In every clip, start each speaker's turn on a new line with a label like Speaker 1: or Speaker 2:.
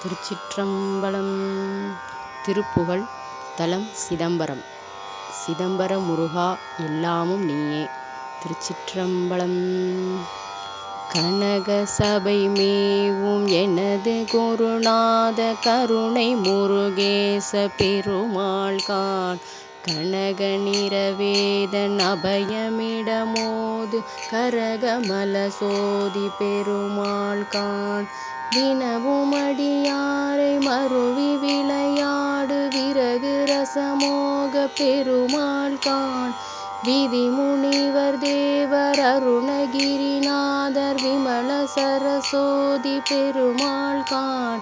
Speaker 1: திருச்சிற்றம்பலம் திருப்புகழ் தலம் சிதம்பரம். சிதம்பர முருகா எல்லாமும் நீயே. திருச்சிற்றம்பலம் கனக சபை மேவும் எனது குருநாத கருணை முருகேச பெருமாள் கான் கனக நிறவேதன் அபயமிடமோது கரகமல சோதி பெருமாள் கான் வினவும் அடியாரை மருவி விளையாடு விறகு ரசமோக பெருமாள் கான் விதி முனிவர் தேவர் அருணகிரிநாதர் விமல சரசோதி பெருமாள் கான்.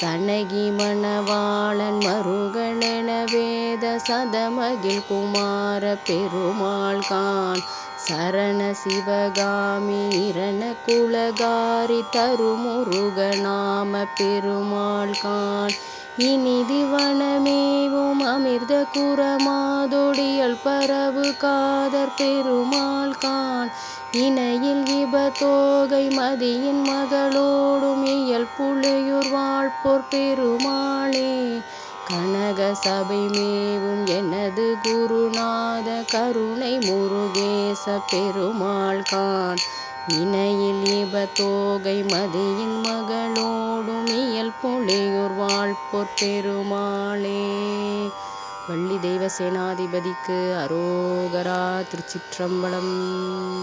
Speaker 1: சனகி மணவாளன் மருகளென வேத சதமகில் குமார பெருமாள் கான். சரண சிவகாமி இரண குலகாரி தருமுருகநாம பெருமாள் கான். இனிதி வனமேவும் அமிர்த குரமாதோ குரமாதொடியல் பரவு காதர் பெருமாள் கான் இணையில் இபத்தோகை மதியின் மகளோடும் இயல் புலையூர் வாழ்போர் பெருமாளே. கனக சபை மேவும் எனது குருநாத கருணை முருகேச பெருமாள் கான் இணையில் இபத்தோகை மதியின் மகளோடும் இயல் புலியூர் வாழ்ப்போர் பெருமாளே. வள்ளி தெய்வ சேனாதிபதிக்கு அரோகரா திருச்சிற்றம்பலம்.